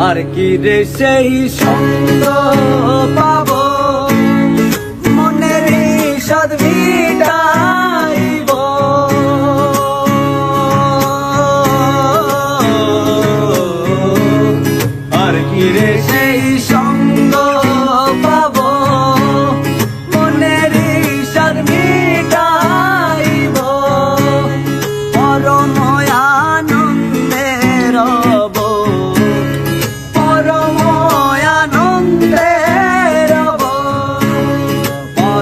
আর কি রে সেই সঙ্গ পাব? মনের সাধবী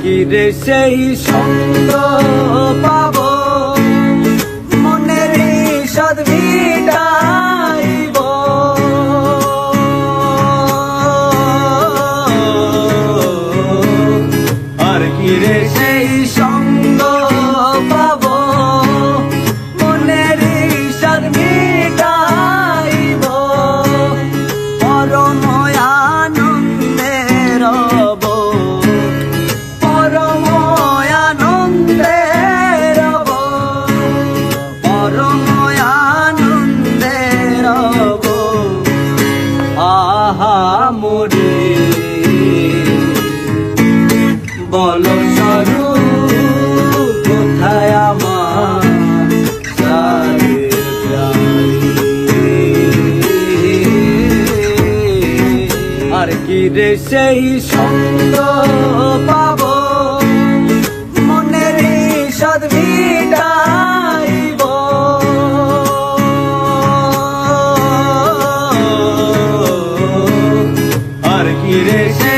কি রে সেই সঙ্গ রে সেই সঙ্গ পাব। মনের সদ আর কি রে সেই